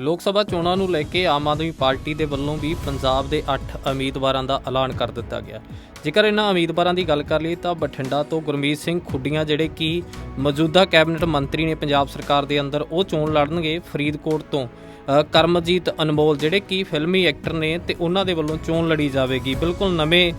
ਲੋਕ ਸਭਾ ਚੋਣਾਂ ਨੂੰ ਲੈ ਕੇ ਆਮ ਆਦਮੀ ਪਾਰਟੀ ਦੇ ਵੱਲੋਂ ਵੀ ਪੰਜਾਬ ਦੇ 8 ਉਮੀਦਵਾਰਾਂ ਦਾ ਐਲਾਨ ਕਰ ਦਿੱਤਾ ਗਿਆ। ਜੇਕਰ ਇਹਨਾਂ ਉਮੀਦਵਾਰਾਂ ਦੀ ਗੱਲ ਕਰ ਲਈ ਤਾਂ ਬਠਿੰਡਾ ਤੋਂ ਗੁਰਮੀਤ ਸਿੰਘ ਖੁੱਡੀਆਂ, ਜਿਹੜੇ ਕਿ ਮੌਜੂਦਾ ਕੈਬਨਿਟ ਮੰਤਰੀ ਨੇ ਪੰਜਾਬ ਸਰਕਾਰ ਦੇ ਅੰਦਰ, ਉਹ ਚੋਣ ਲੜਨਗੇ ਫਰੀਦਕੋਟ ਤੋਂ। ਕਰਮਜੀਤ ਅਨਮੋਲ, ਜਿਹੜੇ ਕਿ ਫਿਲਮੀ ਐਕਟਰ ਨੇ ਤੇ ਉਹਨਾਂ ਦੇ ਵੱਲੋਂ ਚੋਣ ਲੜੀ ਜਾਵੇਗੀ। ਬਿਲਕੁਲ ਨਵੇਂ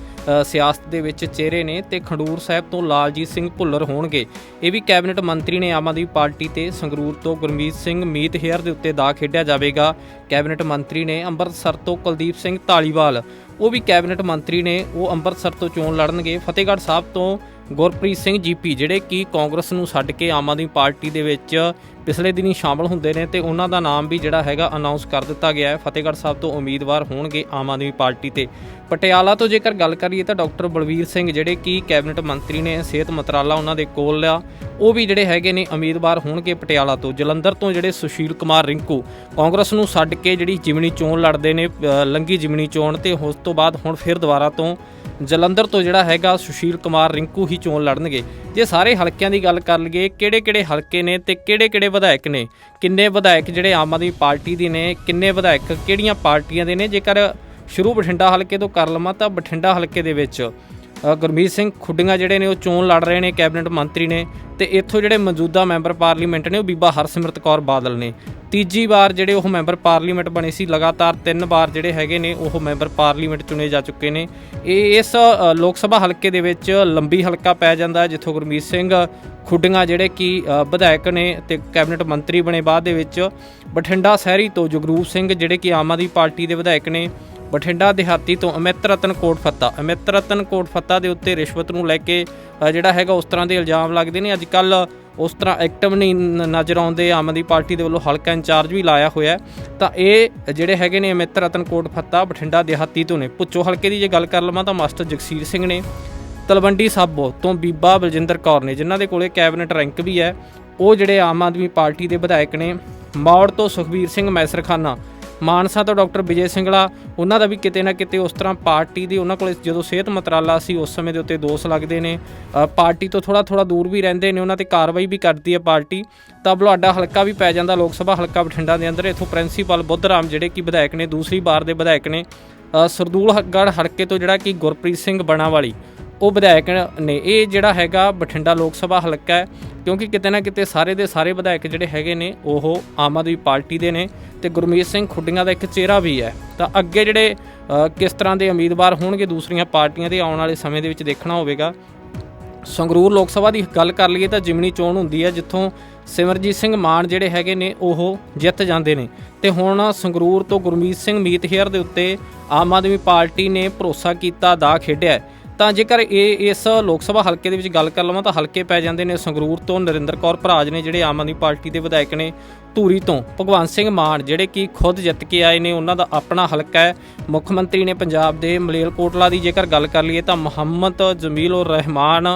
ਸਿਆਸਤ ਦੇ ਵਿੱਚ ਚਿਹਰੇ ਨੇ ਤੇ ਖਡੂਰ ਸਾਹਿਬ ਤੋਂ ਲਾਲਜੀਤ ਸਿੰਘ ਭੁੱਲਰ ਹੋਣਗੇ। ਇਹ ਵੀ ਕੈਬਨਿਟ ਮੰਤਰੀ ਨੇ ਆਮ ਆਦਮੀ ਪਾਰਟੀ ਤੇ ਸੰਗਰੂਰ ਤੋਂ ਗੁਰਮੀਤ ਸਿੰਘ ਮੀਤ ਹੇਅਰ ਦੇ ਉੱਤੇ ਦਾ ਖੇਡਿਆ ਜਾਵੇਗਾ। ਕੈਬਨਿਟ ਮੰਤਰੀ ਨੇ ਅੰਮ੍ਰਿਤਸਰ ਤੋਂ ਕੁਲਦੀਪ ਸਿੰਘ ਢਾਲੀਵਾਲ ਉਹ ਵੀ ਕੈਬਨਿਟ ਮੰਤਰੀ ਨੇ, ਉਹ ਅੰਮ੍ਰਿਤਸਰ ਤੋਂ ਚੋਣ ਲੜਨਗੇ। ਫਤਿਹਗੜ੍ਹ ਸਾਹਿਬ ਤੋਂ ਗੁਰਪ੍ਰੀਤ ਸਿੰਘ ਜੀਪੀ ਜਿਹੜੇ ਕਿ ਕਾਂਗਰਸ ਨੂੰ ਛੱਡ ਕੇ ਆਮ ਆਦਮੀ ਪਾਰਟੀ ਦੇ ਵਿੱਚ ਪਿਛਲੇ ਦਿਨੀ ਸ਼ਾਮਲ ਹੁੰਦੇ ਨੇ ਤੇ ਉਹਨਾਂ ਦਾ ਨਾਮ ਵੀ ਜਿਹੜਾ ਹੈਗਾ ਅਨਾਉਂਸ ਕਰ ਦਿੱਤਾ ਗਿਆ ਹੈ। ਫਤਿਹਗੜ੍ਹ ਸਾਹਿਬ ਤੋਂ ਉਮੀਦਵਾਰ ਹੋਣਗੇ ਆਮ ਆਦਮੀ ਪਾਰਟੀ ਤੇ। ਪਟਿਆਲਾ ਤੋਂ ਜੇਕਰ ਗੱਲ ਕਰੀਏ ਤਾਂ ਡਾਕਟਰ ਬਲਵੀਰ ਸਿੰਘ ਜਿਹੜੇ ਕਿ ਕੈਬਨਿਟ ਮੰਤਰੀ ਨੇ ਸਿਹਤ ਮੰਤਰਾਲਾ ਉਹਨਾਂ ਦੇ ਕੋਲ ਆ ਉਹ ਵੀ ਜਿਹੜੇ ਹੈਗੇ ਨੇ ਉਮੀਦਵਾਰ ਹੋਣਗੇ ਪਟਿਆਲਾ ਤੋਂ। ਜਲੰਧਰ ਤੋਂ ਜਿਹੜੇ ਸੁਸ਼ੀਲ ਕੁਮਾਰ ਰਿੰਕੂ ਕਾਂਗਰਸ ਨੂੰ ਛੱਡ ਕੇ ਜਿਹੜੀ ਜਿਮਨੀ ਚੋਣ ਲੜਦੇ ਨੇ ਅ, ਲੰਗੀ ਜਿਮਣੀ ਚੋਣ ਤੇ ਉਸ ਤੋਂ ਬਾਅਦ ਹੁਣ ਫਿਰ ਦੁਬਾਰਾ ਤੋਂ ਜਲੰਧਰ ਤੋਂ ਜਿਹੜਾ ਹੈਗਾ ਸੁਸ਼ੀਲ ਕੁਮਾਰ ਰਿੰਕੂ ਹੀ ਚੋਣ ਲੜਨਗੇ। ਜੇ ਸਾਰੇ ਹਲਕਿਆਂ ਦੀ ਗੱਲ ਕਰ ਲਈਏ, ਕਿਹੜੇ-ਕਿਹੜੇ ਹਲਕੇ ਨੇ ਤੇ ਕਿਹੜੇ-ਕਿਹੜੇ ਵਿਧਾਇਕ ਨੇ? ਕਿੰਨੇ ਵਿਧਾਇਕ ਜਿਹੜੇ ਆਮ ਆਦਮੀ ਪਾਰਟੀ ਦੇ ਨੇ, ਕਿੰਨੇ ਵਿਧਾਇਕ ਕਿਹੜੀਆਂ ਪਾਰਟੀਆਂ ਦੇ ਨੇ? ਜੇਕਰ ਸ਼ੁਰੂ ਬਠਿੰਡਾ ਹਲਕੇ ਤੋਂ ਕਰ ਲਵਾਂ ਤਾਂ ਬਠਿੰਡਾ ਹਲਕੇ ਦੇ ਵਿੱਚ ਗੁਰਮੀਤ ਸਿੰਘ, ਖੁੱਡੀਆਂ ਜਿਹੜੇ ਨੇ ਉਹ ਚੋਣ ਲੜ ਰਹੇ ਨੇ, ਕੈਬਨਿਟ ਮੰਤਰੀ ਨੇ ਤੇ ਇੱਥੋਂ ਜਿਹੜੇ ਮੌਜੂਦਾ ਮੈਂਬਰ ਪਾਰਲੀਮੈਂਟ ਨੇ ਉਹ ਬੀਬਾ ਹਰਸਿਮਰਤ ਕੌਰ ਬਾਦਲ ਨੇ। ਤੀਜੀ ਵਾਰ ਜਿਹੜੇ ਉਹ ਮੈਂਬਰ ਪਾਰਲੀਮੈਂਟ ਬਣੇ ਸੀ, ਲਗਾਤਾਰ ਤਿੰਨ ਵਾਰ ਜਿਹੜੇ ਹੈਗੇ ਨੇ ਉਹ ਮੈਂਬਰ ਪਾਰਲੀਮੈਂਟ ਚੁਣੇ ਜਾ ਚੁੱਕੇ ਨੇ। ਇਹ ਇਸ ਲੋਕ ਸਭਾ ਹਲਕੇ ਦੇ ਵਿੱਚ ਲੰਬੀ ਹਲਕਾ ਪੈ ਜਾਂਦਾ ਹੈ, ਜਿੱਥੋਂ ਗੁਰਮੀਤ ਸਿੰਘ, ਖੁੱਡੀਆਂ ਜਿਹੜੇ ਕਿ ਵਿਧਾਇਕ ਨੇ ਤੇ ਕੈਬਨਿਟ ਮੰਤਰੀ ਬਣੇ ਬਾਅਦ ਦੇ ਵਿੱਚ। ਬਠਿੰਡਾ ਸ਼ਹਿਰੀ ਤੋਂ ਜਗਰੂਪ ਸਿੰਘ ਜਿਹੜੇ ਕਿ ਆਮ ਆਦਮੀ ਪਾਰਟੀ ਦੇ ਵਿਧਾਇਕ ਨੇ ਬਠਿੰਡਾ ਦਿਹਾਤੀ ਤੋਂ ਅਮਿਤ ਰਤਨ ਕੋਟ ਫੱਤਾ। ਅਮਿਤ ਰਤਨ ਕੋਟ ਫੱਤਾ ਦੇ ਉੱਤੇ ਰਿਸ਼ਵਤ ਨੂੰ ਲੈ ਕੇ ਜਿਹੜਾ ਹੈਗਾ ਉਸ ਤਰ੍ਹਾਂ ਦੇ ਇਲਜ਼ਾਮ ਲੱਗਦੇ ਨੇ। ਅੱਜ ਕੱਲ ਉਸ ਤਰ੍ਹਾਂ ਐਕਟਿਵ ਨਹੀਂ ਨਜ਼ਰ ਆਉਂਦੇ। ਆਮ ਆਦਮੀ ਪਾਰਟੀ ਦੇ ਵੱਲੋਂ ਹਲਕਾ ਇੰਚਾਰਜ ਵੀ ਲਾਇਆ ਹੋਇਆ ਤਾਂ ਇਹ ਜਿਹੜੇ ਹੈਗੇ ਨੇ ਅਮਿਤ ਰਤਨ ਕੋਟ ਫੱਤਾ ਬਠਿੰਡਾ ਦਿਹਾਤੀ ਤੋਂ ਨੇ। ਪੁੱਚੋ ਹਲਕੇ ਦੀ ਜੇ ਗੱਲ ਕਰ ਲਵਾਂ ਤਾਂ ਮਾਸਟਰ ਜਗਸੀਰ ਸਿੰਘ ਨੇ। ਤਲਵੰਡੀ ਸਾਬੋ ਤੋਂ ਬੀਬਾ ਬਲਜਿੰਦਰ ਕੌਰ ਨੇ, ਜਿਨ੍ਹਾਂ ਦੇ ਕੋਲੇ ਕੈਬਨਿਟ ਰੈਂਕ ਵੀ ਹੈ। ਉਹ ਜਿਹੜੇ ਆਮ ਆਦਮੀ ਪਾਰਟੀ ਦੇ ਵਿਧਾਇਕ ਨੇ। ਮੌੜ ਤੋਂ ਸੁਖਬੀਰ ਸਿੰਘ ਮੈਸਰਖਾਨਾ ਮਾਨਸਾ ਤੋਂ ਡਾਕਟਰ ਵਿਜੇ ਸਿੰਗਲਾ, ਉਹਨਾਂ ਦਾ ਵੀ ਕਿਤੇ ਨਾ ਕਿਤੇ ਉਸ ਤਰ੍ਹਾਂ ਪਾਰਟੀ ਦੀ ਉਹਨਾਂ ਕੋਲ ਜਦੋਂ ਸਿਹਤ ਮੰਤਰਾਲਾ ਸੀ, ਉਸ ਸਮੇਂ ਦੇ ਉੱਤੇ ਦੋਸ਼ ਲੱਗਦੇ ਨੇ। ਪਾਰਟੀ ਤੋਂ ਥੋੜਾ ਥੋੜਾ ਦੂਰ ਵੀ ਰਹਿੰਦੇ ਨੇ, ਉਹਨਾਂ ਤੇ ਕਾਰਵਾਈ ਵੀ ਕਰਦੀ ਹੈ ਪਾਰਟੀ। ਤਾਂ ਬਲਾਡਾ ਹਲਕਾ ਵੀ ਪੈ ਜਾਂਦਾ, ਲੋਕ ਸਭਾ ਹਲਕਾ ਬਠਿੰਡਾ ਦੇ ਅੰਦਰ। ਇਥੋਂ ਪ੍ਰਿੰਸੀਪਲ ਬੁੱਧਰਾਮ ਜਿਹੜੇ ਕਿ ਵਿਧਾਇਕ ਨੇ, ਦੂਸਰੀ ਵਾਰ ਦੇ ਵਿਧਾਇਕ ਨੇ। ਸਰਦੂਲਗੜ੍ਹ ਹਲਕੇ ਤੋਂ ਜਿਹੜਾ ਕਿ ਗੁਰਪ੍ਰੀਤ ਸਿੰਘ ਬਣਾਵਾਲੀ ਉਹ ਵਿਧਾਇਕ ਨੇ, ਇਹ ਜਿਹੜਾ ਹੈਗਾ ਬਠਿੰਡਾ ਲੋਕ ਸਭਾ ਹਲਕਾ ਹੈ, ਕਿਉਂਕਿ ਕਿਤੇ ਨਾ ਕਿਤੇ ਸਾਰੇ ਦੇ ਸਾਰੇ ਵਿਧਾਇਕ ਜਿਹੜੇ ਹੈਗੇ ਨੇ, ਉਹ ਆਮ ਆਦਮੀ ਪਾਰਟੀ ਦੇ ਨੇ ਤੇ ਗੁਰਮੀਤ ਸਿੰਘ ਖੁੱਡੀਆਂ ਦਾ ਇੱਕ ਚਿਹਰਾ ਵੀ ਹੈ। ਤਾਂ ਅੱਗੇ ਜਿਹੜੇ ਕਿਸ ਤਰ੍ਹਾਂ ਦੇ ਉਮੀਦਵਾਰ ਹੋਣਗੇ ਦੂਸਰੀਆਂ ਪਾਰਟੀਆਂ ਦੇ ਆਉਣ ਵਾਲੇ ਸਮੇਂ ਦੇ ਵਿੱਚ ਦੇਖਣਾ ਹੋਵੇਗਾ। ਸੰਗਰੂਰ ਲੋਕ ਸਭਾ ਦੀ ਗੱਲ ਕਰ ਲਈਏ ਤਾਂ ਜਿਮਨੀ ਚੋਣ ਹੁੰਦੀ ਹੈ, ਜਿੱਥੋਂ ਸਿਮਰਜੀਤ ਸਿੰਘ ਮਾਨ ਜਿਹੜੇ ਹੈਗੇ ਨੇ, ਉਹ ਜਿੱਤ ਜਾਂਦੇ ਨੇ। ਤੇ ਹੁਣ ਸੰਗਰੂਰ ਤੋਂ ਗੁਰਮੀਤ ਸਿੰਘ ਮੀਤ ਦੇ ਉੱਤੇ ਆਮ ਆਦਮੀ ਪਾਰਟੀ ਨੇ ਭਰੋਸਾ ਕੀਤਾ ਦਾ ਖੇਡਿਆ ਤਾਂ ਜੇਕਰ ਇਹ ਇਸ ਲੋਕ ਸਭਾ ਹਲਕੇ ਦੇ ਵਿੱਚ ਗੱਲ ਕਰ ਲਵਾਂ ਤਾਂ ਹਲਕੇ ਪੈ ਜਾਂਦੇ ਨੇ ਸੰਗਰੂਰ ਤੋਂ ਨਰਿੰਦਰ ਕੌਰ ਭਰਾਜ ਨੇ ਜਿਹੜੇ ਆਮ ਆਦਮੀ ਪਾਰਟੀ ਦੇ ਵਿਧਾਇਕ ਨੇ ਧੂਰੀ ਤੋਂ ਭਗਵੰਤ ਸਿੰਘ ਮਾਨ, ਜਿਹੜੇ ਕਿ ਖੁਦ ਜਿੱਤ ਕੇ ਆਏ ਨੇ, ਉਹਨਾਂ ਦਾ ਆਪਣਾ ਹਲਕਾ ਹੈ। ਮੁੱਖ ਮੰਤਰੀ ਨੇ ਪੰਜਾਬ ਦੇ ਮਲੇਲਕੋਟਲਾ ਦੀ ਜੇਕਰ ਗੱਲ ਕਰ ਲਈਏ ਤਾਂ ਮੁਹੰਮਦ ਜਮੀਲ ਉਰ ਰਹਿਮਾਨ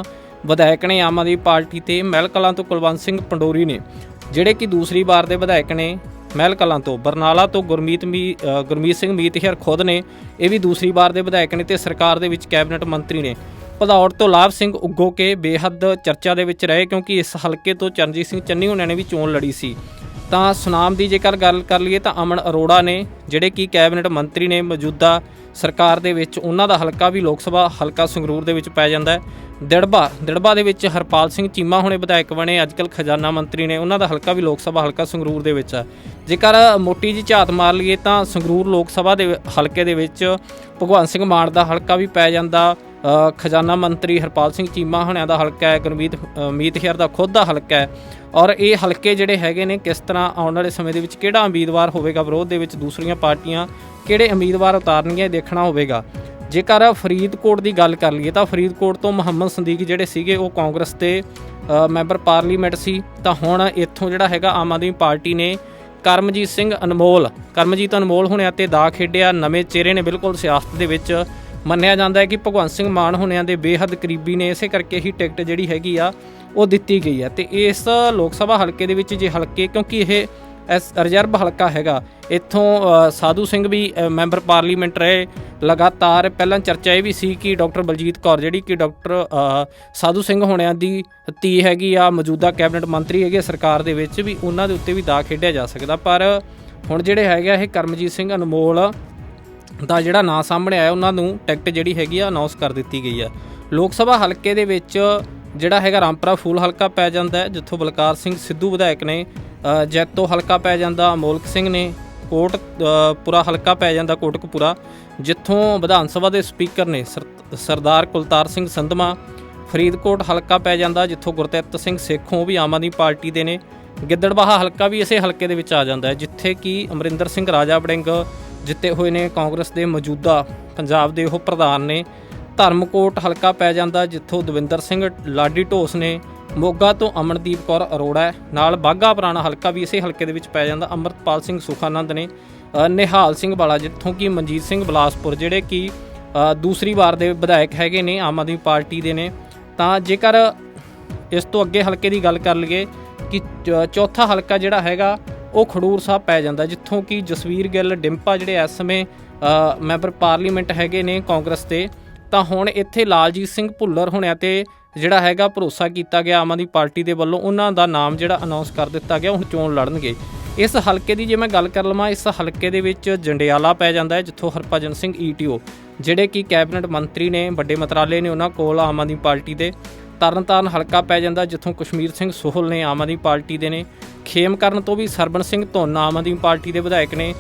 ਵਿਧਾਇਕ ਨੇ ਆਮ ਆਦਮੀ ਪਾਰਟੀ ਤੇ ਮਹਿਲ ਕਲਾਂ ਤੋਂ ਕੁਲਵੰਤ ਸਿੰਘ ਪੰਡੋਰੀ ਨੇ, ਜਿਹੜੇ ਕਿ ਦੂਸਰੀ ਵਾਰ ਦੇ ਵਿਧਾਇਕ ਨੇ। ਮਹਿਲ ਕਲਾਂ ਤੋਂ ਬਰਨਾਲਾ ਤੋਂ ਗੁਰਮੀਤ ਮੀ ਗੁਰਮੀਤ ਸਿੰਘ ਮੀਤਹਿਰ ਖੁਦ ਨੇ ਇਹ ਵੀ ਦੂਸਰੀ ਵਾਰ ਦੇ ਵਿਧਾਇਕ ਨੇ ਤੇ ਸਰਕਾਰ ਦੇ ਵਿੱਚ ਕੈਬਨਿਟ ਮੰਤਰੀ ਨੇ। ਭਦੌੜ ਤੋਂ ਲਾਭ ਸਿੰਘ ਉੱਗੋ ਕੇ ਬੇਹੱਦ ਚਰਚਾ ਦੇ ਵਿੱਚ ਰਹੇ ਕਿਉਂਕਿ ਇਸ ਹਲਕੇ ਤੋਂ ਚਰਨਜੀਤ ਸਿੰਘ ਚੰਨੀ ਉਹਨਾਂ ਨੇ ਵੀ ਚੋਣ ਲੜੀ ਸੀ। ਤਾਂ ਸੁਨਾਮ ਦੀ ਜੇਕਰ ਗੱਲ ਕਰ ਲਈਏ ਤਾਂ ਅਮਨ ਅਰੋੜਾ ਨੇ, ਜਿਹੜੇ ਕਿ ਕੈਬਨਿਟ ਮੰਤਰੀ ਨੇ ਮੌਜੂਦਾ ਸਰਕਾਰ ਦੇ ਵਿੱਚ, ਉਹਨਾਂ ਦਾ ਹਲਕਾ ਵੀ ਲੋਕ ਸਭਾ ਹਲਕਾ ਸੰਗਰੂਰ ਦੇ ਵਿੱਚ ਪੈ ਜਾਂਦਾ ਹੈ। ਦਿੜਬਾ। ਦਿੜਬਾ ਦੇ ਵਿੱਚ ਹਰਪਾਲ ਸਿੰਘ ਚੀਮਾ ਹੁਣੇ ਵਿਧਾਇਕ ਬਣੇ। ਅੱਜਕੱਲ ਖਜ਼ਾਨਾ ਮੰਤਰੀ ਨੇ ਉਹਨਾਂ ਦਾ ਹਲਕਾ ਵੀ ਲੋਕ ਸਭਾ ਹਲਕਾ ਸੰਗਰੂਰ ਦੇ ਵਿੱਚ ਆ ਜੇਕਰ ਮੋਟੀ ਜੀ ਝਾਤ ਮਾਰ ਲਈਏ ਤਾਂ ਸੰਗਰੂਰ ਲੋਕ ਸਭਾ ਦੇ ਹਲਕੇ ਦੇ ਵਿੱਚ ਭਗਵੰਤ ਸਿੰਘ ਮਾਨ ਦਾ ਹਲਕਾ ਵੀ ਪੈ ਜਾਂਦਾ। ਖਜ਼ਾਨਾ ਮੰਤਰੀ ਹਰਪਾਲ ਸਿੰਘ ਚੀਮਾ ਹੁਣਿਆਂ ਦਾ ਹਲਕਾ ਹੈ। ਗੁਰਮੀਤ ਮੀਤ ਹੇਰ ਦਾ ਖੁਦ ਦਾ ਹਲਕਾ ਹੈ। ਔਰ ਇਹ ਹਲਕੇ ਜਿਹੜੇ ਹੈਗੇ ਨੇ, ਕਿਸ ਤਰ੍ਹਾਂ ਆਉਣ ਵਾਲੇ ਸਮੇਂ ਦੇ ਵਿੱਚ ਕਿਹੜਾ ਉਮੀਦਵਾਰ ਹੋਵੇਗਾ ਵਿਰੋਧ ਦੇ ਵਿੱਚ ਦੂਸਰੀਆਂ ਪਾਰਟੀਆਂ ਕਿਹੜੇ ਉਮੀਦਵਾਰ ਉਤਾਰਨਗੀਆਂ ਇਹ ਦੇਖਣਾ ਹੋਵੇਗਾ। ਜੇਕਰ ਫਰੀਦਕੋਟ ਦੀ ਗੱਲ ਕਰ ਲਈਏ ਤਾਂ ਫਰੀਦਕੋਟ ਤੋਂ ਮੁਹੰਮਦ ਸੰਦੀਕ ਜਿਹੜੇ ਸੀਗੇ, ਉਹ ਕਾਂਗਰਸ ਦੇ ਮੈਂਬਰ ਪਾਰਲੀਮੈਂਟ ਸੀ। ਤਾਂ ਹੁਣ ਇੱਥੋਂ ਜਿਹੜਾ ਹੈਗਾ ਆਮ ਆਦਮੀ ਪਾਰਟੀ ਨੇ ਕਰਮਜੀਤ ਸਿੰਘ ਅਨਮੋਲ, ਕਰਮਜੀਤ ਅਨਮੋਲ ਹੁਣਿਆਂ ਤੇ ਦਾ ਖੇਡਿਆ, ਨਵੇਂ ਚਿਹਰੇ ਨੇ ਬਿਲਕੁਲ ਸਿਆਸਤ ਦੇ ਵਿੱਚ ਮੰਨਿਆ ਜਾਂਦਾ ਹੈ ਕਿ ਭਗਵੰਤ ਸਿੰਘ ਮਾਨ ਹੁਣਿਆਂ ਦੇ ਬੇਹੱਦ ਕਰੀਬੀ ਨੇ, ਇਸੇ ਕਰਕੇ ਹੀ ਟਿਕਟ ਜਿਹੜੀ ਹੈਗੀ ਆ, ਉਹ ਦਿੱਤੀ ਗਈ ਹੈ। ਤੇ ਇਸ ਲੋਕ ਸਭਾ ਹਲਕੇ ਦੇ ਵਿੱਚ ਜੇ ਹਲਕੇ, ਕਿਉਂਕਿ ਇਹ ਐਸ ਰਿਜ਼ਰਵ ਹਲਕਾ ਹੈਗਾ। ਇੱਥੋਂ ਸਾਧੂ ਸਿੰਘ ਵੀ ਮੈਂਬਰ ਪਾਰਲੀਮੈਂਟ ਰਹੇ। ਲਗਾਤਾਰ ਪਹਿਲਾਂ ਚਰਚਾ ਇਹ ਵੀ ਸੀ ਕਿ ਡਾਕਟਰ ਬਲਜੀਤ ਕੌਰ, ਜਿਹੜੀ ਕਿ ਡਾਕਟਰ ਸਾਧੂ ਸਿੰਘ ਹੋਣਿਆਂ ਦੀ ਧੀ ਹੈਗੀ ਆ, ਮੌਜੂਦਾ ਕੈਬਨਿਟ ਮੰਤਰੀ ਹੈਗੇ ਸਰਕਾਰ ਦੇ ਵਿੱਚ ਵੀ ਉਹਨਾਂ ਦੇ ਉੱਤੇ ਵੀ ਦਾ ਖੇਡਿਆ ਜਾ ਸਕਦਾ। ਪਰ ਹੁਣ ਜਿਹੜੇ ਹੈਗੇ ਆ ਇਹ ਕਰਮਜੀਤ ਸਿੰਘ ਅਨਮੋਲ ਦਾ ਜਿਹੜਾ ਨਾਂ ਸਾਹਮਣੇ ਆਇਆ, ਉਹਨਾਂ ਨੂੰ ਟਿਕਟ ਜਿਹੜੀ ਹੈਗੀ ਆ ਅਨਾਉਂਸ ਕਰ ਦਿੱਤੀ ਗਈ ਆ। ਲੋਕ ਸਭਾ ਹਲਕੇ ਦੇ ਵਿੱਚ ਜਿਹੜਾ ਹੈਗਾ ਰਾਮਪੁਰਾ ਫੂਲ ਹਲਕਾ ਪੈ ਜਾਂਦਾ ਜਿੱਥੋਂ ਬਲਕਾਰ ਸਿੰਘ ਸਿੱਧੂ ਵਿਧਾਇਕ ਨੇ ਅ, ਜੈਤੋ ਹਲਕਾ ਪੈ ਜਾਂਦਾ ਅਮੋਲਕ ਸਿੰਘ ਨੇ ਕੋਟ ਅ, ਹਲਕਾ ਪੈ ਜਾਂਦਾ ਕੋਟਕਪੂਰਾ ਜਿੱਥੋਂ ਵਿਧਾਨ ਸਭਾ ਦੇ ਸਪੀਕਰ ਨੇ ਸਰ- ਸਰਦਾਰ ਕੁਲਤਾਰ ਸਿੰਘ ਸੰਧਮਾ ਫਰੀਦਕੋਟ ਹਲਕਾ ਪੈ ਜਾਂਦਾ ਜਿੱਥੋਂ ਗੁਰਤਿੱਤ ਸਿੰਘ ਸੇਖੋਂ ਵੀ ਆਮ ਆਦਮੀ ਪਾਰਟੀ ਦੇ ਨੇ ਗਿੱਦੜਬਾਹਾ ਹਲਕਾ ਵੀ ਇਸੇ ਹਲਕੇ ਦੇ ਵਿੱਚ ਆ ਜਾਂਦਾ ਹੈ ਜਿੱਥੇ ਕਿ ਅਮਰਿੰਦਰ ਸਿੰਘ ਰਾਜਾ ਵੜਿੰਗ ਜਿੱਤੇ ਹੋਏ ਨੇ ਕਾਂਗਰਸ ਦੇ ਮੌਜੂਦਾ ਪੰਜਾਬ ਦੇ ਉਹ ਪ੍ਰਧਾਨ ਨੇ ਧਰਮਕੋਟ ਹਲਕਾ ਪੈ ਜਾਂਦਾ ਜਿੱਥੋਂ ਦਵਿੰਦਰ ਸਿੰਘ ਲਾਡੀ ਢੋਸ ਨੇ ਮੋਗਾ ਤੋਂ ਅਮਨਦੀਪ ਕੌਰ ਅਰੋੜਾ ਨਾਲ ਬਾਗਾ ਪੁਰਾਣਾ ਹਲਕਾ ਵੀ ਇਸੇ ਹਲਕੇ ਦੇ ਵਿੱਚ ਪੈ ਜਾਂਦਾ। ਅੰਮ੍ਰਿਤਪਾਲ ਸਿੰਘ ਸੁਖਾਨੰਦ ਨੇ ਨਿਹਾਲ ਸਿੰਘ ਵਾਲਾ, ਜਿੱਥੋਂ ਕਿ ਮਨਜੀਤ ਸਿੰਘ ਬਲਾਸਪੁਰ, ਜਿਹੜੇ ਕਿ ਦੂਸਰੀ ਵਾਰ ਦੇ ਵਿਧਾਇਕ ਹੈਗੇ ਨੇ, ਆਮ ਆਦਮੀ ਪਾਰਟੀ ਦੇ ਨੇ। ਤਾਂ ਜੇਕਰ ਇਸ ਤੋਂ ਅੱਗੇ ਹਲਕੇ ਦੀ ਗੱਲ ਕਰ ਲਈਏ ਕਿ ਚੌਥਾ ਹਲਕਾ ਜਿਹੜਾ ਹੈਗਾ, ਉਹ ਖਡੂਰ ਸਾਹਿਬ ਪੈ ਜਾਂਦਾ, ਜਿੱਥੋਂ ਕਿ ਜਸਵੀਰ ਗਿੱਲ, ਡਿੰਪਾ ਜਿਹੜੇ ਇਸ ਸਮੇਂ ਮੈਂਬਰ ਪਾਰਲੀਮੈਂਟ ਹੈਗੇ ਨੇ ਕਾਂਗਰਸ ਦੇ। ਤਾਂ ਹੁਣ ਇੱਥੇ ਲਾਲਜੀਤ ਸਿੰਘ ਭੁੱਲਰ ਹੋਣਿਆ ਤੇ ਜਿਹੜਾ ਹੈਗਾ ਭਰੋਸਾ ਕੀਤਾ ਗਿਆ ਆਮ ਆਦਮੀ ਪਾਰਟੀ ਦੇ ਵੱਲੋਂ, ਉਹਨਾਂ ਦਾ ਨਾਮ ਜਿਹੜਾ ਅਨਾਉਂਸ ਕਰ ਦਿੱਤਾ ਗਿਆ, ਹੁਣ ਚੋਣ ਲੜਨਗੇ। ਇਸ ਹਲਕੇ ਦੀ ਜੇ ਮੈਂ ਗੱਲ ਕਰ ਲਵਾਂ, ਇਸ ਹਲਕੇ ਦੇ ਵਿੱਚ ਜੰਡਿਆਲਾ ਪੈ ਜਾਂਦਾ ਹੈ, ਜਿੱਥੋਂ ਹਰਭਜਨ ਸਿੰਘ ਈਟੀਓ ਜਿਹੜੇ ਕਿ ਕੈਬਨਿਟ ਮੰਤਰੀ ਨੇ, ਵੱਡੇ ਮਤਰਾਲੇ ਨੇ ਉਹਨਾਂ ਕੋਲ ਆਮ ਆਦਮੀ ਪਾਰਟੀ ਦੇ। ਤਰਨਤਾਰਨ ਹਲਕਾ ਪੈ ਜਾਂਦਾ, ਜਿੱਥੋਂ ਕਸ਼ਮੀਰ ਸਿੰਘ ਸੋਹਲ ਨੇ ਆਮ ਆਦਮੀ ਪਾਰਟੀ ਦੇ ਨੇ। ਖੇਮ ਕਰਨ ਤੋਂ ਵੀ ਸਰਬਨ ਸਿੰਘ ਧੁੰਨ ਆਮ ਆਦਮੀ ਪਾਰਟੀ ਦੇ ਵਿਧਾਇਕ ਨੇ।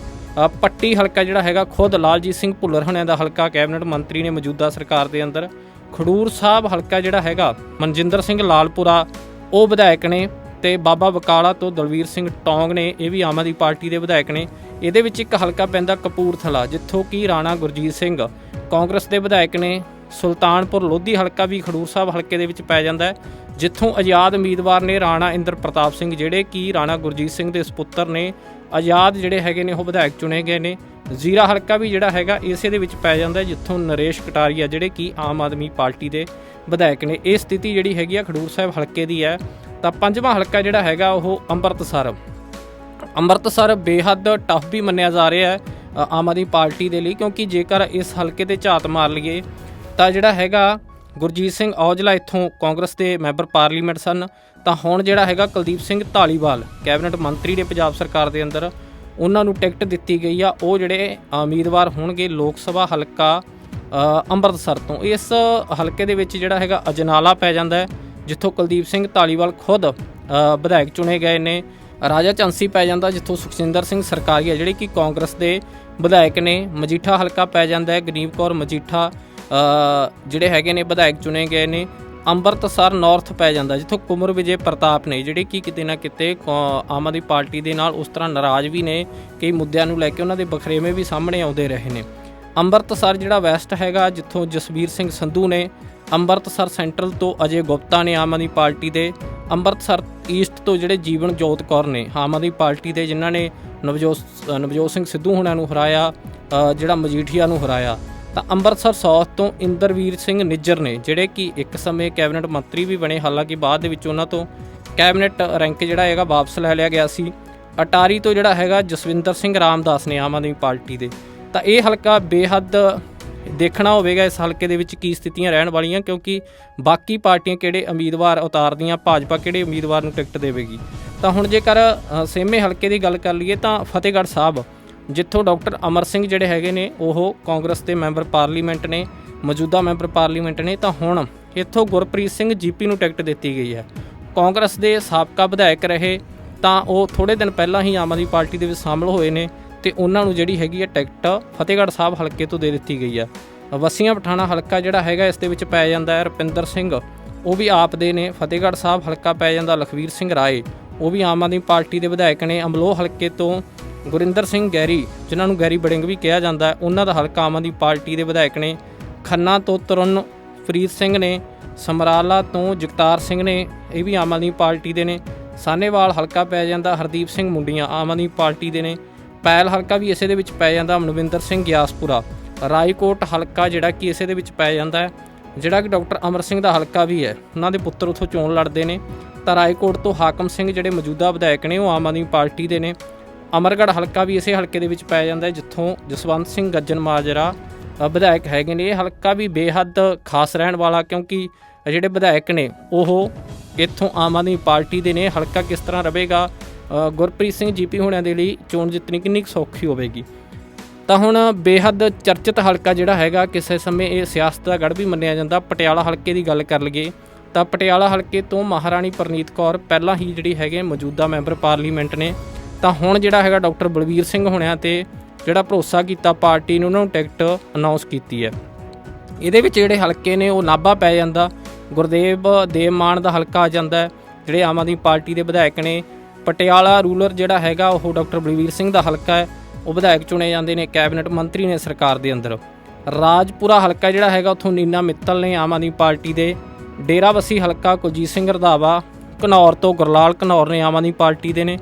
ਪੱਟੀ ਹਲਕਾ ਜਿਹੜਾ ਹੈਗਾ, ਖੁਦ ਲਾਲਜੀਤ ਸਿੰਘ ਭੁੱਲਰ ਹਣਿਆਂ ਦਾ ਹਲਕਾ ਕੈਬਨਿਟ ਮੰਤਰੀ ਨੇ ਮੌਜੂਦਾ ਸਰਕਾਰ ਦੇ ਅੰਦਰ। ਖਡੂਰ ਸਾਹਿਬ ਹਲਕਾ ਜਿਹੜਾ ਹੈਗਾ, ਮਨਜਿੰਦਰ ਸਿੰਘ ਲਾਲਪੁਰਾ, ਉਹ ਵਿਧਾਇਕ ਨੇ ਤੇ ਬਾਬਾ ਬਕਾਲਾ ਤੋਂ ਦਲਵੀਰ ਸਿੰਘ ਟੌਂਗ ਨੇ, ਇਹ ਵੀ ਆਮ ਆਦਮੀ ਪਾਰਟੀ ਦੇ ਵਿਧਾਇਕ ਨੇ। ਇਹਦੇ ਵਿੱਚ ਇੱਕ ਹਲਕਾ ਪੈਂਦਾ ਕਪੂਰਥਲਾ, ਜਿੱਥੋਂ ਕਿ ਰਾਣਾ ਗੁਰਜੀਤ ਸਿੰਘ, ਕਾਂਗਰਸ ਦੇ ਵਿਧਾਇਕ ਨੇ। ਸੁਲਤਾਨਪੁਰ ਲੋਧੀ ਹਲਕਾ ਵੀ ਖਡੂਰ ਸਾਹਿਬ ਹਲਕੇ ਦੇ ਵਿੱਚ ਪੈ ਜਾਂਦਾ ਹੈ, ਜਿੱਥੋਂ ਆਜ਼ਾਦ ਉਮੀਦਵਾਰ ਨੇ ਰਾਣਾ ਇੰਦਰ ਪ੍ਰਤਾਪ ਸਿੰਘ, ਜਿਹੜੇ ਕਿ ਰਾਣਾ ਗੁਰਜੀਤ ਸਿੰਘ ਦੇ ਸੁਪੁੱਤਰ ਨੇ। ਆਜ਼ਾਦ ਜਿਹੜੇ ਹੈਗੇ ਨੇ, ਉਹ ਵਿਧਾਇਕ ਚੁਣੇ ਗਏ ਨੇ। ਜ਼ੀਰਾ ਹਲਕਾ ਵੀ ਜਿਹੜਾ ਹੈਗਾ ਇਸੇ ਦੇ ਵਿੱਚ ਪੈ ਜਾਂਦਾ ਜਿੱਥੋਂ ਨਰੇਸ਼ ਕਟਾਰੀਆ ਜਿਹੜੇ ਕਿ ਆਮ ਆਦਮੀ ਪਾਰਟੀ ਦੇ ਵਿਧਾਇਕ ਨੇ। ਇਹ ਸਥਿਤੀ ਜਿਹੜੀ ਹੈਗੀ ਆ ਖਡੂਰ ਸਾਹਿਬ ਹਲਕੇ ਦੀ ਹੈ। ਤਾਂ ਪੰਜਵਾਂ ਹਲਕਾ ਜਿਹੜਾ ਹੈਗਾ ਉਹ ਅੰਮ੍ਰਿਤਸਰ। ਅੰਮ੍ਰਿਤਸਰ ਬੇਹੱਦ ਟਫ ਵੀ ਮੰਨਿਆ ਜਾ ਰਿਹਾ ਹੈ ਆਮ ਆਦਮੀ ਪਾਰਟੀ ਦੇ ਲਈ, ਕਿਉਂਕਿ ਜੇਕਰ ਇਸ ਹਲਕੇ ਤੇ ਝਾਤ ਮਾਰ ਲਈਏ, ਤਾਂ ਜਿਹੜਾ ਹੈਗਾ ਗੁਰਜੀਤ ਸਿੰਘ ਔਜਲਾ ਇੱਥੋਂ ਕਾਂਗਰਸ ਦੇ ਮੈਂਬਰ ਪਾਰਲੀਮੈਂਟ ਸਨ। ਤਾਂ ਹੁਣ ਜਿਹੜਾ ਹੈਗਾ ਕੁਲਦੀਪ ਸਿੰਘ ਢਾਲੀਵਾਲ ਕੈਬਨਿਟ ਮੰਤਰੀ ਨੇ ਪੰਜਾਬ ਸਰਕਾਰ ਦੇ ਅੰਦਰ ਉਹਨਾਂ ਨੂੰ ਟਿਕਟ ਦਿੱਤੀ ਗਈ ਆ। ਉਹ ਜਿਹੜੇ ਉਮੀਦਵਾਰ ਹੋਣਗੇ ਲੋਕ ਸਭਾ ਹਲਕਾ ਅੰਮ੍ਰਿਤਸਰ ਤੋਂ। ਇਸ ਹਲਕੇ ਦੇ ਵਿੱਚ ਜਿਹੜਾ ਹੈਗਾ ਅਜਨਾਲਾ ਪੈ ਜਾਂਦਾ ਹੈ, ਜਿੱਥੋਂ ਕੁਲਦੀਪ ਸਿੰਘ ਧਾਲੀਵਾਲ ਖੁਦ ਵਿਧਾਇਕ ਚੁਣੇ ਗਏ ਨੇ। ਰਾਜਾ ਚਾਂਸੀ ਪੈ ਜਾਂਦਾ, ਜਿੱਥੋਂ ਸੁਖਜਿੰਦਰ ਸਿੰਘ ਸਰਕਾਰੀਆ ਜਿਹੜੇ ਕਿ ਕਾਂਗਰਸ ਦੇ ਵਿਧਾਇਕ ਨੇ। ਮਜੀਠਾ ਹਲਕਾ ਪੈ ਜਾਂਦਾ ਹੈ, ਗਰੀਬ ਕੌਰ ਮਜੀਠਾ ਜਿਹੜੇ ਹੈਗੇ ਨੇ ਵਿਧਾਇਕ ਚੁਣੇ ਗਏ ਨੇ। ਅੰਮ੍ਰਿਤਸਰ ਨਾਰਥ ਪੈ ਜਾਂਦਾ, ਜਿੱਥੋਂ ਕੁਮਰ ਵਿਜੇ ਪ੍ਰਤਾਪ ਨੇ, ਜਿਹੜੇ ਕਿ ਕਿਤੇ ਨਾ ਕਿਤੇ ਕੌ- ਆਮ ਆਦਮੀ ਪਾਰਟੀ ਦੇ ਨਾਲ ਉਸ ਤਰ੍ਹਾਂ ਨਾਰਾਜ਼ ਵੀ ਨੇ, ਕਈ ਮੁੱਦਿਆਂ ਨੂੰ ਲੈ ਕੇ ਉਹਨਾਂ ਦੇ ਬਖਰੇਵੇਂ ਵੀ ਸਾਹਮਣੇ ਆਉਂਦੇ ਰਹੇ ਨੇ। ਅੰਮ੍ਰਿਤਸਰ ਜਿਹੜਾ ਵੈਸਟ ਹੈਗਾ, ਜਿੱਥੋਂ ਜਸਵੀਰ ਸਿੰਘ ਸੰਧੂ ਨੇ, ਅੰਮ੍ਰਿਤਸਰ ਸੈਂਟਰਲ ਤੋਂ ਅਜੇ ਗੁਪਤਾ ਨੇ ਆਮ ਆਦਮੀ ਪਾਰਟੀ ਦੇ, ਅੰਮ੍ਰਿਤਸਰ ਈਸਟ ਤੋਂ ਜਿਹੜੇ ਜੀਵਨ ਜੋਤ ਕੌਰ ਨੇ, ਆਮ ਆਦਮੀ ਪਾਰਟੀ ਦੇ ਜਿਨ੍ਹਾਂ ਨੇ ਨਵਜੋਤ ਨਵਜੋਤ ਸਿੰਘ ਸਿੱਧੂ ਹੁਣਾਂ ਨੂੰ ਹਰਾਇਆ ਜਿਹੜਾ ਮਜੀਠੀਆ ਨੂੰ ਹਰਾਇਆ। ਤਾਂ ਅੰਮ੍ਰਿਤਸਰ ਸਾਊਥ ਤੋਂ ਇੰਦਰਵੀਰ ਸਿੰਘ ਨਿੱਜਰ ਨੇ, ਜਿਹੜੇ ਕਿ ਇੱਕ ਸਮੇਂ ਕੈਬਨਿਟ ਮੰਤਰੀ ਵੀ ਬਣੇ, ਹਾਲਾਂਕਿ ਬਾਅਦ ਦੇ ਵਿੱਚ ਉਹਨਾਂ ਤੋਂ ਕੈਬਨਿਟ ਰੈਂਕ ਜਿਹੜਾ ਹੈਗਾ ਵਾਪਸ ਲੈ ਲਿਆ ਗਿਆ ਸੀ। ਅਟਾਰੀ ਤੋਂ ਜਿਹੜਾ ਹੈਗਾ ਜਸਵਿੰਦਰ ਸਿੰਘ ਰਾਮਦਾਸ ਨੇ ਆਮ ਆਦਮੀ ਪਾਰਟੀ ਦੇ। ਤਾਂ ਇਹ ਹਲਕਾ ਬੇਹੱਦ ਦੇਖਣਾ ਹੋਵੇਗਾ ਇਸ ਹਲਕੇ ਦੇ ਵਿੱਚ ਕੀ ਸਥਿਤੀਆਂ ਰਹਿਣ ਵਾਲੀਆਂ, ਕਿਉਂਕਿ ਬਾਕੀ ਪਾਰਟੀਆਂ ਕਿਹੜੇ ਉਮੀਦਵਾਰ ਉਤਾਰਦੀਆਂ, ਭਾਜਪਾ ਕਿਹੜੇ ਉਮੀਦਵਾਰ ਨੂੰ ਟਿਕਟ ਦੇਵੇਗੀ। ਤਾਂ ਹੁਣ ਜੇਕਰ ਸੇਮੇ ਹਲਕੇ ਦੀ ਗੱਲ ਕਰ ਲਈਏ ਤਾਂ ਫਤਿਹਗੜ੍ਹ ਸਾਹਿਬ ਜਿੱਥੋਂ ਡਾਕਟਰ ਅਮਰ ਸਿੰਘ ਜਿਹੜੇ ਹੈਗੇ ਨੇ, ਉਹ ਕਾਂਗਰਸ ਦੇ ਮੈਂਬਰ ਪਾਰਲੀਮੈਂਟ ਨੇ, ਮੌਜੂਦਾ ਮੈਂਬਰ ਪਾਰਲੀਮੈਂਟ ਨੇ, ਤਾਂ ਹੁਣ ਇੱਥੋਂ ਗੁਰਪ੍ਰੀਤ ਸਿੰਘ ਜੀਪੀ ਨੂੰ ਟਿਕਟ ਦਿੱਤੀ ਗਈ ਹੈ। ਕਾਂਗਰਸ ਦੇ ਸਾਬਕਾ ਵਿਧਾਇਕ ਰਹੇ, ਤਾਂ ਉਹ ਥੋੜੇ ਦਿਨ ਪਹਿਲਾਂ ਹੀ ਆਮ ਆਦਮੀ ਪਾਰਟੀ ਦੇ ਵਿੱਚ ਸ਼ਾਮਲ ਹੋਏ ਨੇ ਤੇ ਉਹਨਾਂ ਨੂੰ ਜਿਹੜੀ ਹੈਗੀ ਹੈ ਟਿਕਟ ਫਤਿਹਗੜ੍ਹ ਸਾਹਿਬ ਹਲਕੇ ਤੋਂ ਦੇ ਦਿੱਤੀ ਗਈ ਹੈ। ਵਸੀਆਂ ਪਠਾਣਾ ਹਲਕਾ ਜਿਹੜਾ ਹੈਗਾ, ਇਸ ਦੇ ਵਿੱਚ ਪੈ ਜਾਂਦਾ ਹੈ ਰੁਪਿੰਦਰ ਸਿੰਘ। ਉਹ ਵੀ ਆਪ ਦੇ ਨੇ, ਫਤਿਹਗੜ੍ਹ ਸਾਹਿਬ ਹਲਕਾ ਪੈ ਜਾਂਦਾ ਲਖਵੀਰ ਸਿੰਘ ਰਾਏ। ਉਹ ਵੀ ਆਮ ਆਦਮੀ ਪਾਰਟੀ ਦੇ ਵਿਧਾਇਕ ਨੇ, ਅਮਲੋਹ ਹਲਕੇ ਤੋਂ ਗੁਰਿੰਦਰ ਸਿੰਘ ਗੈਰੀ ਜਿਨ੍ਹਾਂ ਨੂੰ ਗੈਰੀ ਬੜਿੰਗ ਵੀ ਕਿਹਾ ਜਾਂਦਾ ਹੈ, ਉਹਨਾਂ ਦਾ ਹਲਕਾ ਆਮ ਆਦਮੀ ਪਾਰਟੀ ਦੇ ਵਿਧਾਇਕ ਨੇ। ਖੰਨਾ ਤੋਂ ਤਰਨ ਫਰੀਦ ਸਿੰਘ ਨੇ, ਸਮਰਾਲਾ ਤੋਂ ਜਗਤਾਰ ਸਿੰਘ ਨੇ, ਇਹ ਵੀ ਆਮ ਆਦਮੀ ਪਾਰਟੀ ਦੇ ਨੇ। ਸਾਨੇਵਾਲ ਹਲਕਾ ਪੈ ਜਾਂਦਾ ਹਰਦੀਪ ਸਿੰਘ ਮੁੰਡੀਆਂ, ਆਮ ਆਦਮੀ ਪਾਰਟੀ ਦੇ ਨੇ। ਪੈਲ ਹਲਕਾ ਵੀ ਇਸੇ ਦੇ ਵਿੱਚ ਪੈ ਜਾਂਦਾ ਮਨਵਿੰਦਰ ਸਿੰਘ ਗਿਆਸਪੁਰਾ। ਰਾਏਕੋਟ ਹਲਕਾ ਜਿਹੜਾ ਕਿ ਇਸੇ ਦੇ ਵਿੱਚ ਪੈ ਜਾਂਦਾ ਹੈ, ਜਿਹੜਾ ਕਿ ਡਾਕਟਰ ਅਮਰ ਸਿੰਘ ਦਾ ਹਲਕਾ ਵੀ ਹੈ। ਉਹਨਾਂ ਦੇ ਪੁੱਤਰ ਉਥੋਂ ਚੋਣ ਲੜਦੇ ਨੇ। ਤਾਂ ਰਾਏਕੋਟ ਤੋਂ ਹਾਕਮ ਸਿੰਘ ਜਿਹੜੇ ਮੌਜੂਦਾ ਵਿਧਾਇਕ ਨੇ, ਉਹ ਆਮ ਆਦਮੀ ਪਾਰਟੀ ਦੇ ਨੇ। ਅਮਰਗੜ੍ਹ ਹਲਕਾ ਵੀ ਇਸੇ ਹਲਕੇ ਦੇ ਵਿੱਚ ਪਾਇਆ ਜਾਂਦਾ ਹੈ, ਜਿੱਥੋਂ ਜਸਵੰਤ ਸਿੰਘ ਗੱਜਨ ਮਾਜਰਾ ਵਿਧਾਇਕ ਹੈਗੇ ਨੇ। ਇਹ ਹਲਕਾ ਵੀ ਬੇਹੱਦ ਖਾਸ ਰਹਿਣ ਵਾਲਾ, ਕਿਉਂਕਿ ਜਿਹੜੇ ਵਿਧਾਇਕ ਨੇ, ਉਹ ਇੱਥੋਂ ਆਮ ਆਦਮੀ ਪਾਰਟੀ ਦੇ ਨੇ। ਹਲਕਾ ਕਿਸ ਤਰ੍ਹਾਂ ਰਹੇਗਾ? ਗੁਰਪ੍ਰੀਤ ਸਿੰਘ ਜੀਪੀ ਹੋਣਿਆਂ ਦੇ ਲਈ ਚੋਣ ਜਿੱਤਣੀ ਕਿੰਨੀ ਕੁ ਸੌਖੀ ਹੋਵੇਗੀ? ਤਾਂ ਹੁਣ ਬੇਹੱਦ ਚਰਚਿਤ ਹਲਕਾ ਜਿਹੜਾ ਹੈਗਾ, ਕਿਸੇ ਸਮੇਂ ਇਹ ਸਿਆਸਤ ਦਾ ਗੜ ਵੀ ਮੰਨਿਆ ਜਾਂਦਾ। ਪਟਿਆਲਾ ਹਲਕੇ ਦੀ ਗੱਲ ਕਰ ਲਈਏ, ਤਾਂ ਪਟਿਆਲਾ ਹਲਕੇ ਤੋਂ ਮਹਾਰਾਣੀ ਪ੍ਰਨੀਤ ਕੌਰ ਪਹਿਲਾਂ ਹੀ ਜਿਹੜੀ ਹੈਗੇ ਮੌਜੂਦਾ ਮੈਂਬਰ ਪਾਰਲੀਮੈਂਟ ਨੇ। ਤਾਂ ਹੁਣ ਜਿਹੜਾ ਹੈਗਾ ਡਾਕਟਰ ਬਲਵੀਰ ਸਿੰਘ ਹੋਣਿਆਂ ਤੇ ਜਿਹੜਾ ਭਰੋਸਾ ਕੀਤਾ ਪਾਰਟੀ ਨੂੰ, ਉਹਨਾਂ ਨੂੰ ਟਿਕਟ ਅਨਾਉਂਸ ਕੀਤੀ ਹੈ। ਇਹਦੇ ਵਿੱਚ ਜਿਹੜੇ ਹਲਕੇ ਨੇ, ਉਹ ਨਾਭਾ ਪੈ ਜਾਂਦਾ, ਗੁਰਦੇਵ ਦੇਵ ਮਾਨ ਦਾ ਹਲਕਾ ਆ ਜਾਂਦਾ ਜਿਹੜੇ ਆਮ ਆਦਮੀ ਪਾਰਟੀ ਦੇ ਵਿਧਾਇਕ ਨੇ। ਪਟਿਆਲਾ ਰੂਲਰ ਜਿਹੜਾ ਹੈਗਾ, ਉਹ ਡਾਕਟਰ ਬਲਵੀਰ ਸਿੰਘ ਦਾ ਹਲਕਾ ਹੈ, ਉਹ ਵਿਧਾਇਕ ਚੁਣੇ ਜਾਂਦੇ ਨੇ, ਕੈਬਨਿਟ ਮੰਤਰੀ ਨੇ ਸਰਕਾਰ ਦੇ ਅੰਦਰ। ਰਾਜਪੁਰਾ ਹਲਕਾ ਜਿਹੜਾ ਹੈਗਾ, ਉੱਥੋਂ ਨੀਨਾ ਮਿੱਤਲ ਨੇ ਆਮ ਆਦਮੀ ਪਾਰਟੀ ਦੇ। ਡੇਰਾਬੱਸੀ ਹਲਕਾ ਕੁਲਜੀਤ ਸਿੰਘ ਰਧਾਵਾ, ਘਨੌਰ ਤੋਂ ਗੁਰਲਾਲ ਘਨੌਰ ਨੇ ਆਮ ਆਦਮੀ ਪਾਰਟੀ ਦੇ ਨੇ।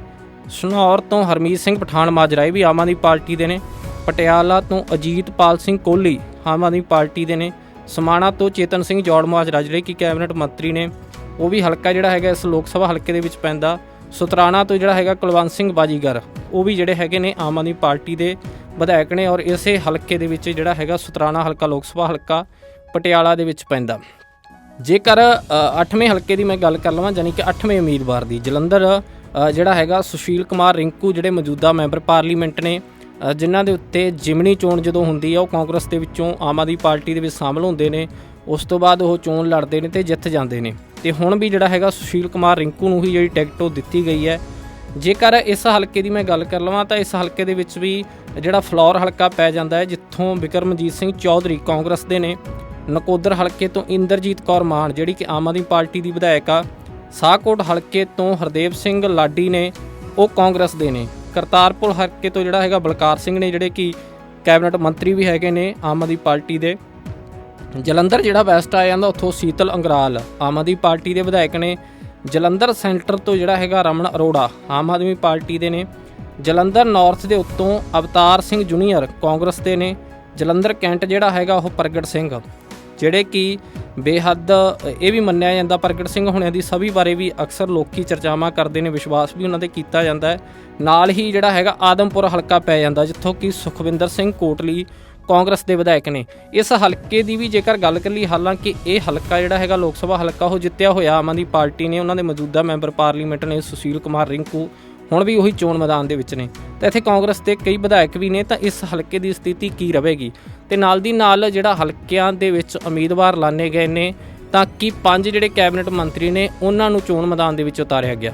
ਸਨੌਰ ਤੋਂ ਹਰਮੀਤ ਸਿੰਘ ਪਠਾਨ ਮਾਜਰਾਏ ਵੀ ਆਮ ਆਦਮੀ ਪਾਰਟੀ ਦੇ ਨੇ। ਪਟਿਆਲਾ ਤੋਂ ਅਜੀਤਪਾਲ ਸਿੰਘ ਕੋਹਲੀ ਆਮ ਆਦਮੀ ਪਾਰਟੀ ਦੇ ਨੇ। ਸਮਾਣਾ ਤੋਂ ਚੇਤਨ ਸਿੰਘ ਜੋੜ ਮਾਜਰਾ ਜਿਹੜੇ ਕਿ ਕੈਬਨਿਟ ਮੰਤਰੀ ਨੇ ਉਹ ਵੀ ਹਲਕਾ ਜਿਹੜਾ ਹੈਗਾ ਇਸ ਲੋਕ ਸਭਾ ਹਲਕੇ ਦੇ ਵਿੱਚ ਪੈਂਦਾ। ਸੁਤਰਾਣਾ ਤੋਂ ਜਿਹੜਾ ਹੈਗਾ ਕੁਲਵੰਤ ਸਿੰਘ ਬਾਜੀਗਰ ਉਹ ਵੀ ਜਿਹੜੇ ਹੈਗੇ ਨੇ ਆਮ ਆਦਮੀ ਪਾਰਟੀ ਦੇ ਵਿਧਾਇਕ ਨੇ ਔਰ ਇਸੇ ਹਲਕੇ ਦੇ ਵਿੱਚ ਜਿਹੜਾ ਹੈਗਾ ਸੁਤਰਾਣਾ ਹਲਕਾ ਲੋਕ ਸਭਾ ਹਲਕਾ ਪਟਿਆਲਾ ਦੇ ਵਿੱਚ ਪੈਂਦਾ। ਜੇਕਰ ਅ, ਅੱਠਵੇਂ ਹਲਕੇ ਦੀ ਮੈਂ ਗੱਲ ਕਰ ਲਵਾਂ ਯਾਨੀ ਕਿ ਅੱਠਵੇਂ ਉਮੀਦਵਾਰ ਦੀ ਜਲੰਧਰ ਜਿਹੜਾ ਹੈਗਾ ਸੁਸ਼ੀਲ ਕੁਮਾਰ ਰਿੰਕੂ, ਜਿਹੜੇ ਮੌਜੂਦਾ ਮੈਂਬਰ ਪਾਰਲੀਮੈਂਟ ਨੇ ਜਿਨ੍ਹਾਂ ਦੇ ਉੱਤੇ ਜਿਮਨੀ ਚੋਣ ਜਦੋਂ ਹੁੰਦੀ ਆ, ਉਹ ਕਾਂਗਰਸ ਦੇ ਵਿੱਚੋਂ ਆਮ ਆਦਮੀ ਪਾਰਟੀ ਦੇ ਵਿੱਚ ਸ਼ਾਮਲ ਹੁੰਦੇ ਨੇ। ਉਸ ਤੋਂ ਬਾਅਦ ਉਹ ਚੋਣ ਲੜਦੇ ਨੇ ਤੇ ਜਿੱਤ ਜਾਂਦੇ ਨੇ। ਤੇ ਹੁਣ ਵੀ ਜਿਹੜਾ ਹੈਗਾ ਸੁਸ਼ੀਲ ਕੁਮਾਰ ਰਿੰਕੂ ਨੂੰ ਹੀ ਜਿਹੜੀ ਟਿਕਟ ਉਹ ਦਿੱਤੀ ਗਈ ਹੈ। ਜੇਕਰ ਇਸ ਹਲਕੇ ਦੀ ਮੈਂ ਗੱਲ ਕਰ ਲਵਾਂ, ਤਾਂ ਇਸ ਹਲਕੇ ਦੇ ਵਿੱਚ ਵੀ ਜਿਹੜਾ ਫਲੋਰ ਹਲਕਾ ਪੈ ਜਾਂਦਾ ਹੈ, ਜਿੱਥੋਂ ਵਿਕਰਮਜੀਤ ਸਿੰਘ ਚੌਧਰੀ ਕਾਂਗਰਸ ਦੇ ਨੇ। ਨਕੋਦਰ ਹਲਕੇ ਤੋਂ ਇੰਦਰਜੀਤ ਕੌਰ ਮਾਨ, ਜਿਹੜੀ ਕਿ ਆਮ ਆਦਮੀ ਪਾਰਟੀ ਦੀ ਵਿਧਾਇਕ ਆ ਸਾਹਕੋਟ ਹਲਕੇ ਤੋਂ ਹਰਦੇਵ ਸਿੰਘ ਲਾਡੀ ਨੇ, ਉਹ ਕਾਂਗਰਸ ਦੇ ਨੇ। ਕਰਤਾਰਪੁਰ ਹਲਕੇ ਤੋਂ ਜਿਹੜਾ ਹੈਗਾ ਬਲਕਾਰ ਸਿੰਘ ਨੇ, ਜਿਹੜੇ ਕਿ ਕੈਬਨਿਟ ਮੰਤਰੀ ਵੀ ਹੈਗੇ ਨੇ ਆਮ ਆਦਮੀ ਪਾਰਟੀ ਦੇ। ਜਲੰਧਰ ਜਿਹੜਾ ਵੈਸਟ ਆ ਜਾਂਦਾ, ਉੱਥੋਂ ਸੀਤਲ ਅੰਗਰਾਲ, ਆਮ ਆਦਮੀ ਪਾਰਟੀ ਦੇ ਵਿਧਾਇਕ ਨੇ। ਜਲੰਧਰ ਸੈਂਟਰ ਤੋਂ ਜਿਹੜਾ ਹੈਗਾ ਰਮਨ ਅਰੋੜਾ, ਆਮ ਆਦਮੀ ਪਾਰਟੀ ਦੇ ਨੇ। ਜਲੰਧਰ ਨਾਰਥ ਦੇ ਉੱਤੋਂ ਅਵਤਾਰ ਸਿੰਘ ਜੂਨੀਅਰ ਕਾਂਗਰਸ ਦੇ ਨੇ। ਜਲੰਧਰ ਕੈਂਟ ਜਿਹੜਾ ਹੈਗਾ, ਉਹ ਪ੍ਰਗਟ ਸਿੰਘ, ਜਿਹੜੇ ਕਿ ਬੇਹੱਦ ਇਹ ਵੀ ਮੰਨਿਆ ਜਾਂਦਾ, ਪ੍ਰਗਟ ਸਿੰਘ ਹੁਣਿਆਂ ਦੀ ਸਭੀ ਬਾਰੇ ਵੀ ਅਕਸਰ ਲੋਕੀ ਚਰਚਾਵਾਂ ਕਰਦੇ ਨੇ, ਵਿਸ਼ਵਾਸ ਵੀ ਉਹਨਾਂ ਤੇ ਕੀਤਾ ਜਾਂਦਾ ਹੈ। ਨਾਲ ਹੀ ਜਿਹੜਾ ਹੈਗਾ, ਆਦਮਪੁਰ ਹਲਕਾ ਪੈ ਜਾਂਦਾ, ਜਿੱਥੋਂ ਕਿ ਸੁਖਵਿੰਦਰ ਸਿੰਘ ਕੋਟਲੀ ਕਾਂਗਰਸ ਦੇ ਵਿਧਾਇਕ ਨੇ। ਇਸ ਹਲਕੇ ਦੀ ਵੀ ਜੇਕਰ ਗੱਲ ਕਰ ਲਈ ਹਾਲਾਂਕਿ ਇਹ ਹਲਕਾ ਜਿਹੜਾ ਹੈਗਾ, ਲੋਕ ਸਭਾ ਹਲਕਾ ਉਹ ਜਿੱਤਿਆ ਹੋਇਆ ਆਮ ਆਦਮੀ ਪਾਰਟੀ ਨੇ, ਉਹਨਾਂ ਦੇ ਮੌਜੂਦਾ ਮੈਂਬਰ ਪਾਰਲੀਮੈਂਟ ਨੇ ਸੁਸ਼ੀਲ ਕੁਮਾਰ ਰਿੰਕੂ ਹੁਣ ਵੀ ਉਹੀ ਚੋਣ ਮੈਦਾਨ ਦੇ ਵਿੱਚ ਨੇ। ਤਾਂ ਇੱਥੇ ਕਾਂਗਰਸ ਦੇ ਕਈ ਵਿਧਾਇਕ ਵੀ ਨੇ, ਤਾਂ ਇਸ ਹਲਕੇ ਦੀ ਸਥਿਤੀ ਕੀ ਰਹੇਗੀ? ਤੇ ਨਾਲ ਦੀ ਨਾਲ ਜਿਹੜਾ ਹਲਕਿਆਂ ਦੇ ਵਿੱਚ ਉਮੀਦਵਾਰ ਲਾਣੇ ਗਏ ਨੇ, ਤਾਂ ਕਿ ਪੰਜ ਜਿਹੜੇ ਕੈਬਨਿਟ ਮੰਤਰੀ ਨੇ, ਉਹਨਾਂ ਨੂੰ ਚੋਣ ਮੈਦਾਨ ਦੇ ਵਿੱਚ ਉਤਾਰਿਆ ਗਿਆ?